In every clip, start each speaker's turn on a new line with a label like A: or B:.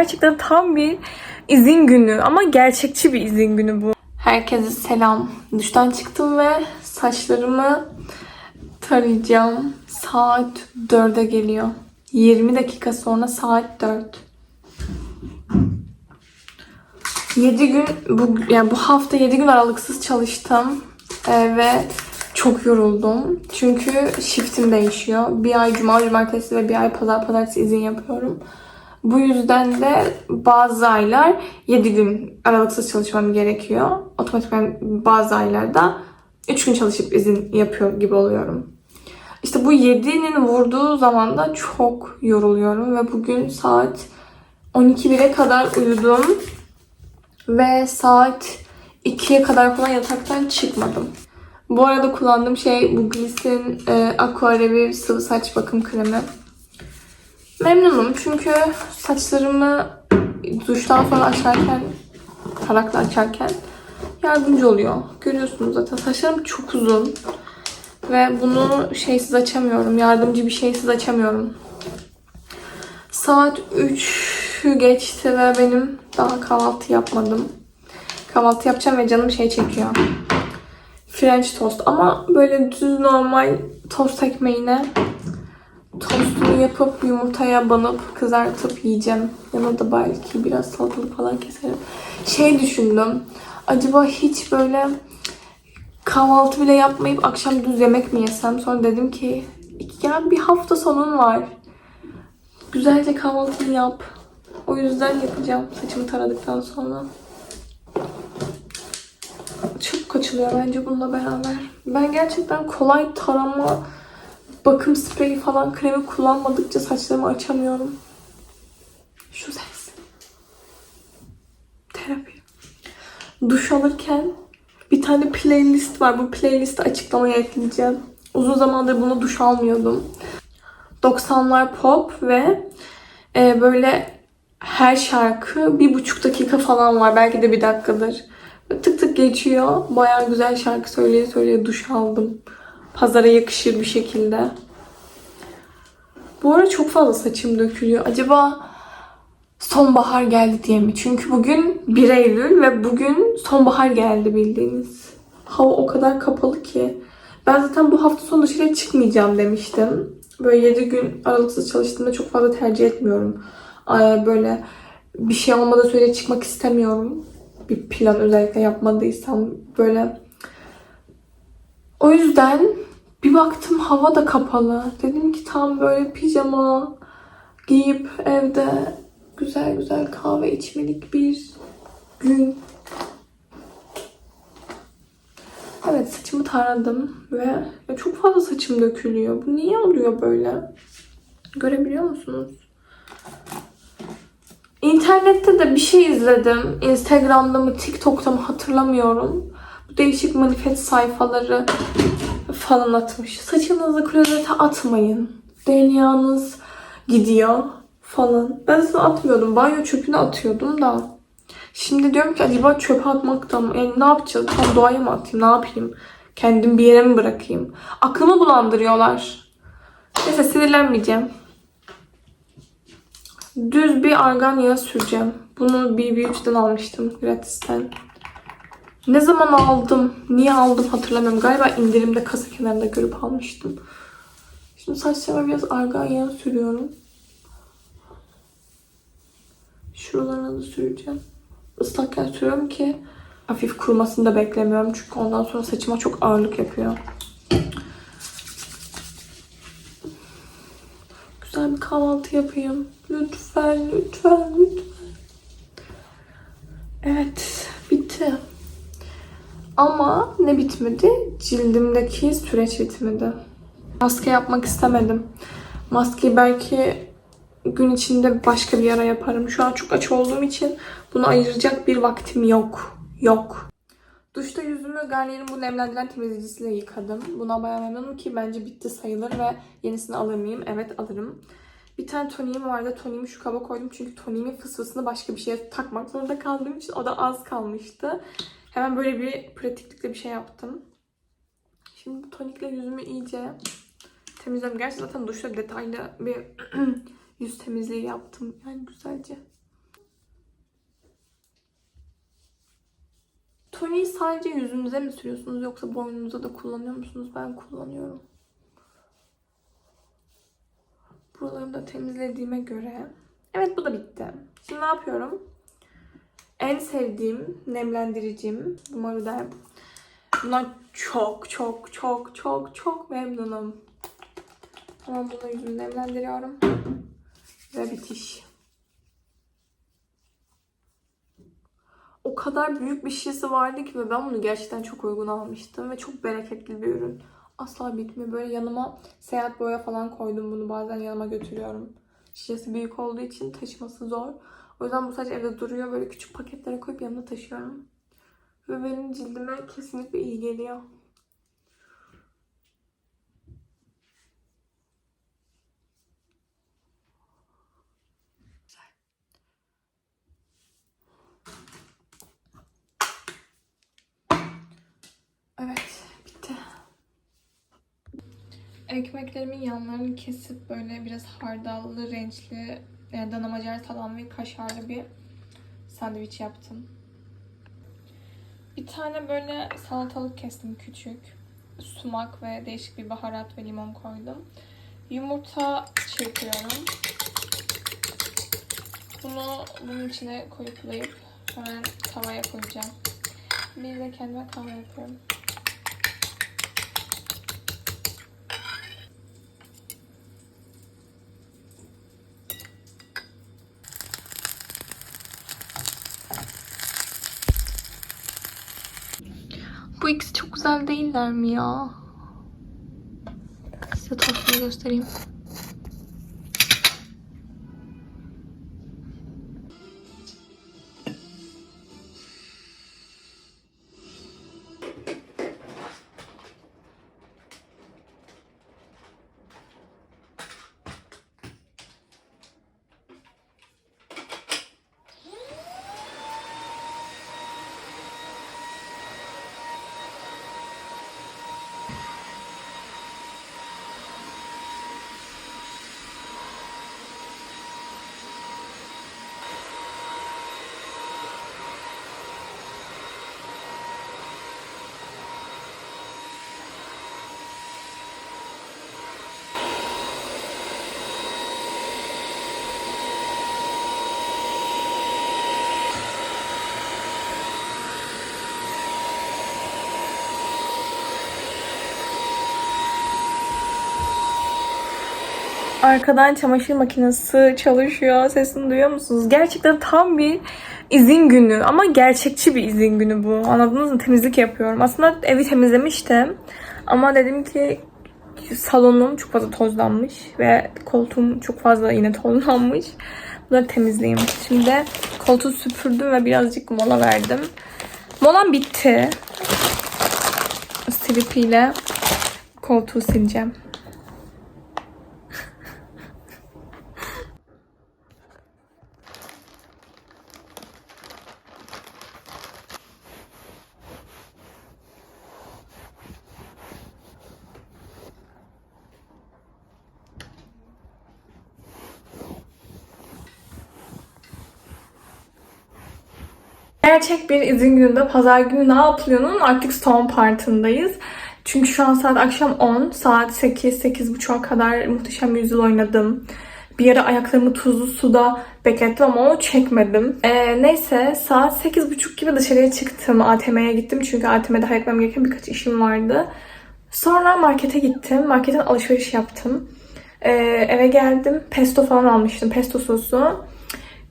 A: Gerçekten tam bir izin günü ama gerçekçi bir izin günü bu. Herkese selam. Duştan çıktım ve saçlarımı tarayacağım. Saat 4'e geliyor. 20 dakika sonra saat 4. 7 gün bu yani bu hafta 7 gün aralıksız çalıştım Ee, ve çok yoruldum. Çünkü shiftim değişiyor. Bir ay cuma cumartesi ve bir ay pazar pazartesi izin yapıyorum. Bu yüzden de bazı aylar 7 gün aralıksız çalışmam gerekiyor. Otomatikman bazı aylarda 3 gün çalışıp izin yapıyor gibi oluyorum. İşte bu 7'nin vurduğu zaman da çok yoruluyorum ve bugün saat 12.1'e kadar uyudum ve saat 2'ye kadar falan yataktan çıkmadım. Bu arada kullandığım şey bu Gliss'in e, Aqua Review sıvı saç bakım kremi. Memnunum çünkü saçlarımı duştan sonra açarken, tarakla açarken yardımcı oluyor. Görüyorsunuz zaten saçlarım çok uzun ve bunu şeysiz açamıyorum. Yardımcı bir şeysiz açamıyorum. Saat 3 geçti ve benim daha kahvaltı yapmadım. Kahvaltı yapacağım ve canım şey çekiyor. French toast ama böyle düz normal tost ekmeğine tostunu yapıp yumurtaya banıp kızartıp yiyeceğim. Yanına da belki biraz salatalık falan keserim. Şey düşündüm. Acaba hiç böyle kahvaltı bile yapmayıp akşam düz yemek mi yesem? Sonra dedim ki ya bir hafta sonun var. Güzelce kahvaltını yap. O yüzden yapacağım saçımı taradıktan sonra. Çok kaçılıyor bence bununla beraber. Ben gerçekten kolay tarama, bakım spreyi falan kremi kullanmadıkça saçlarımı açamıyorum. Şu ses. Terapi. Duş alırken bir tane playlist var. Bu playlisti açıklamaya ekleyeceğim. Uzun zamandır bunu duş almıyordum. 90'lar pop ve e, böyle her şarkı bir buçuk dakika falan var. Belki de bir dakikadır. Tık tık geçiyor. Bayağı güzel şarkı söyleye söyleye duş aldım. Pazara yakışır bir şekilde. Bu ara çok fazla saçım dökülüyor. Acaba sonbahar geldi diye mi? Çünkü bugün 1 Eylül ve bugün sonbahar geldi bildiğiniz. Hava o kadar kapalı ki. Ben zaten bu hafta sonu dışarıya çıkmayacağım demiştim. Böyle 7 gün aralıksız çalıştığımda çok fazla tercih etmiyorum. Ay, Böyle bir şey olmadan sürece çıkmak istemiyorum. Bir plan özellikle yapmadıysam böyle. O yüzden bir baktım hava da kapalı. Dedim ki tam böyle pijama giyip evde güzel güzel kahve içmelik bir gün. Evet saçımı taradım ve çok fazla saçım dökülüyor. Bu niye oluyor böyle? Görebiliyor musunuz? İnternette de bir şey izledim. Instagram'da mı TikTok'ta mı hatırlamıyorum. Bu değişik manifest sayfaları falan atmış. Saçınızı klozete atmayın. DNA'nız gidiyor falan. Ben size atmıyordum. Banyo çöpüne atıyordum da. Şimdi diyorum ki acaba çöpe atmak da mı? Yani ne yapacağız? Tam doğaya mı atayım? Ne yapayım? Kendim bir yere mi bırakayım? Aklımı bulandırıyorlar. Neyse sinirlenmeyeceğim. Düz bir argan yağı süreceğim. Bunu BB3'ten almıştım gratisten. Ne zaman aldım? Niye aldım hatırlamıyorum. Galiba indirimde kasa kenarında görüp almıştım. Şimdi saçlarıma biraz argan yağı sürüyorum. Şuralarına da süreceğim. Islakken sürüyorum ki hafif kurumasını da beklemiyorum. Çünkü ondan sonra saçıma çok ağırlık yapıyor. Güzel bir kahvaltı yapayım. Lütfen, lütfen, lütfen. Evet. Ama ne bitmedi? Cildimdeki süreç bitmedi. Maske yapmak istemedim. Maskeyi belki gün içinde başka bir ara yaparım. Şu an çok aç olduğum için bunu ayıracak bir vaktim yok. Yok. Duşta yüzümü Garnier'in bu nemlendiren temizleyicisiyle yıkadım. Buna bayağı memnunum ki bence bitti sayılır ve yenisini alır mıyım? Evet alırım. Bir tane toniğim vardı. Toniğimi şu kaba koydum çünkü toniğimin fısfısını başka bir şeye takmak zorunda kaldığım için o da az kalmıştı. Hemen böyle bir pratiklikle bir şey yaptım. Şimdi bu tonikle yüzümü iyice temizliyorum. Gerçi zaten duşta detaylı bir yüz temizliği yaptım. Yani güzelce. Toniği sadece yüzünüze mi sürüyorsunuz yoksa boynunuza da kullanıyor musunuz? Ben kullanıyorum. Buralarımı da temizlediğime göre. Evet bu da bitti. Şimdi ne yapıyorum? En sevdiğim nemlendiricim. Umarım der. Bundan çok çok çok çok çok memnunum. Tamam bunu yüzümü nemlendiriyorum. Ve bitiş. O kadar büyük bir şişesi vardı ki ve ben bunu gerçekten çok uygun almıştım ve çok bereketli bir ürün. Asla bitmiyor. Böyle yanıma seyahat boya falan koydum bunu. Bazen yanıma götürüyorum. Şişesi büyük olduğu için taşıması zor. O yüzden bu sadece evde duruyor. Böyle küçük paketlere koyup yanımda taşıyorum. Ve benim cildime kesinlikle iyi geliyor. Evet, bitti. Ekmeklerimin yanlarını kesip böyle biraz hardallı, rençli, yani danamacar taban ve kaşarlı bir sandviç yaptım. Bir tane böyle salatalık kestim küçük. Sumak ve değişik bir baharat ve limon koydum. Yumurta çırpıyorum. Bunu bunun içine koyuplayıp hemen tavaya koyacağım. Bir de kendime kahve yapıyorum. İkisi çok güzel değiller mi ya? Size tostunu göstereyim. Arkadan çamaşır makinesi çalışıyor. Sesini duyuyor musunuz? Gerçekten tam bir izin günü ama gerçekçi bir izin günü bu. Anladınız mı? Temizlik yapıyorum. Aslında evi temizlemiştim. Ama dedim ki salonum çok fazla tozlanmış ve koltuğum çok fazla yine tozlanmış. Bunları temizleyeyim. Şimdi koltuğu süpürdüm ve birazcık mola verdim. Molam bitti. Silipiyle koltuğu sileceğim. Gerçek bir izin gününde pazar günü ne yapılıyor'nun artık son partındayız. Çünkü şu an saat akşam 10, saat 8, 8.30'a kadar muhteşem yüzyıl oynadım. Bir ara ayaklarımı tuzlu suda beklettim ama onu çekmedim. Ee, neyse saat 8.30 gibi dışarıya çıktım. ATM'ye gittim çünkü ATM'de halletmem gereken birkaç işim vardı. Sonra markete gittim. Marketten alışveriş yaptım. Ee, eve geldim. Pesto falan almıştım. Pesto sosu.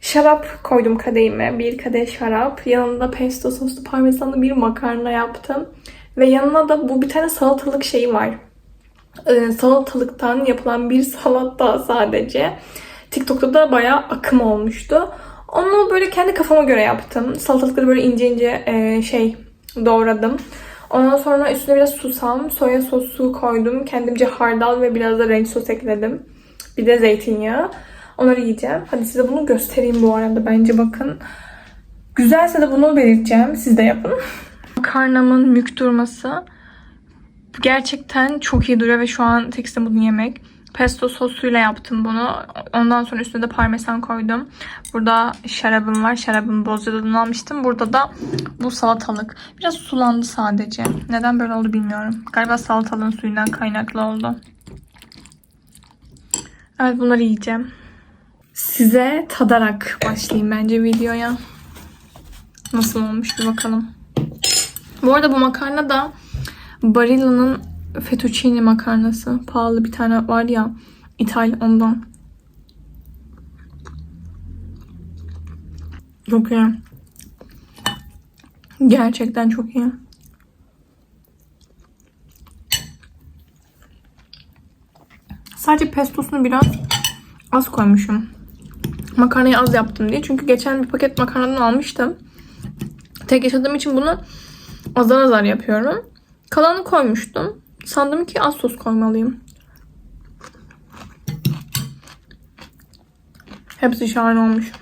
A: Şarap koydum kadehime. Bir kadeh şarap. Yanında pesto soslu parmesanlı bir makarna yaptım. Ve yanına da bu bir tane salatalık şeyi var. Ee, salatalıktan yapılan bir salat daha sadece. TikTok'ta da bayağı akım olmuştu. Onu böyle kendi kafama göre yaptım. Salatalıkları böyle ince ince e, şey doğradım. Ondan sonra üstüne biraz susam, soya sosu koydum. Kendimce hardal ve biraz da renk sos ekledim. Bir de zeytinyağı. Onları yiyeceğim. Hadi size bunu göstereyim bu arada bence bakın. Güzelse de bunu belirteceğim. Siz de yapın. Makarnamın mük durması gerçekten çok iyi duruyor ve şu an tek istedim bunu yemek. Pesto sosuyla yaptım bunu. Ondan sonra üstüne de parmesan koydum. Burada şarabım var. Şarabımı Bozcaada'dan almıştım. Burada da bu salatalık. Biraz sulandı sadece. Neden böyle oldu bilmiyorum. Galiba salatalığın suyundan kaynaklı oldu. Evet bunları yiyeceğim. Size tadarak başlayayım bence videoya. Nasıl olmuş bir bakalım. Bu arada bu makarna da Barilla'nın fettuccine makarnası. Pahalı bir tane var ya İthal ondan. Çok iyi. Gerçekten çok iyi. Sadece pestosunu biraz az koymuşum. Makarnayı az yaptım diye. Çünkü geçen bir paket makarnadan almıştım. Tek yaşadığım için bunu azar azar yapıyorum. Kalanı koymuştum. Sandım ki az sos koymalıyım. Hepsi şahane olmuş.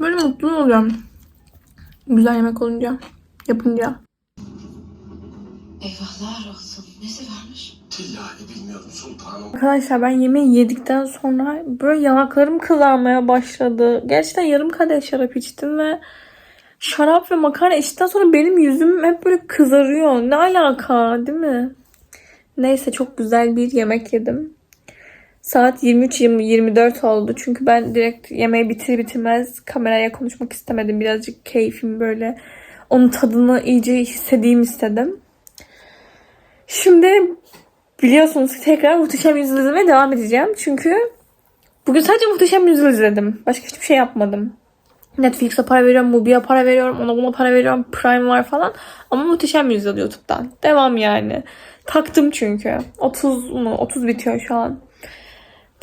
A: Böyle mutlu oluyorum. Güzel yemek olunca, yapınca.
B: Eyvahlar olsun. Nesi varmış?
C: Sultanım.
A: Arkadaşlar ben yemeği yedikten sonra böyle yanaklarım kızarmaya başladı. Gerçekten yarım kadeh şarap içtim ve şarap ve makarna içtikten sonra benim yüzüm hep böyle kızarıyor. Ne alaka değil mi? Neyse çok güzel bir yemek yedim. Saat 23-24 oldu. Çünkü ben direkt yemeği bitir bitirmez kameraya konuşmak istemedim. Birazcık keyfim böyle onun tadını iyice hissedeyim istedim. Şimdi biliyorsunuz ki tekrar Muhteşem Yüzyıl izlemeye devam edeceğim. Çünkü bugün sadece Muhteşem Yüzyıl izledim. Başka hiçbir şey yapmadım. Netflix'e para veriyorum, Mubi'ye para veriyorum, ona buna para veriyorum, Prime var falan. Ama Muhteşem Yüzyıl YouTube'dan. Devam yani. Taktım çünkü. 30 mu? 30 bitiyor şu an.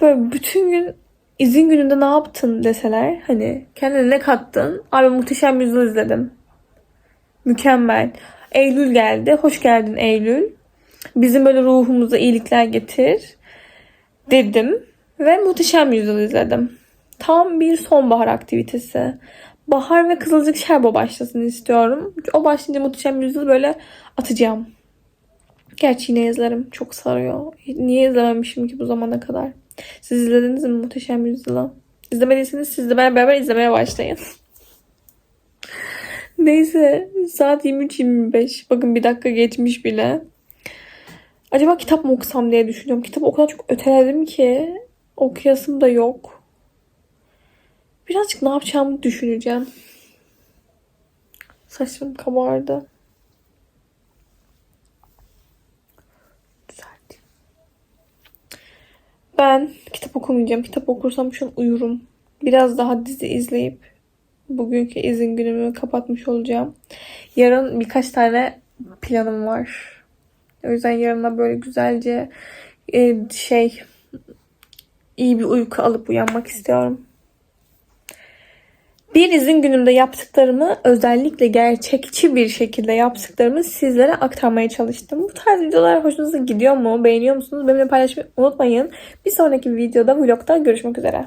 A: Böyle bütün gün izin gününde ne yaptın deseler hani kendine ne kattın? Abi Muhteşem Yüzyıl izledim. Mükemmel. Eylül geldi. Hoş geldin Eylül. Bizim böyle ruhumuza iyilikler getir dedim ve Muhteşem Yüzyıl izledim. Tam bir sonbahar aktivitesi. Bahar ve Kızılcık Şerbo başlasın istiyorum. O başlayınca Muhteşem Yüzyıl böyle atacağım. Gerçi yine izlerim. Çok sarıyor. Niye izlememişim ki bu zamana kadar? Siz izlediniz mi Muhteşem Yüzyıl'ı? İzlemediyseniz siz de benimle beraber izlemeye başlayın. Neyse saat 23.25. Bakın bir dakika geçmiş bile. Acaba kitap mı okusam diye düşünüyorum. Kitap o kadar çok öteledim ki okuyasım da yok. Birazcık ne yapacağımı düşüneceğim. Saçım kabardı. Düzelteyim. Ben kitap okumayacağım. Kitap okursam şu an uyurum. Biraz daha dizi izleyip bugünkü izin günümü kapatmış olacağım. Yarın birkaç tane planım var. O yüzden yarına böyle güzelce e, şey iyi bir uyku alıp uyanmak istiyorum. Bir izin günümde yaptıklarımı özellikle gerçekçi bir şekilde yaptıklarımı sizlere aktarmaya çalıştım. Bu tarz videolar hoşunuza gidiyor mu? Beğeniyor musunuz? Benimle paylaşmayı unutmayın. Bir sonraki videoda vlogda görüşmek üzere.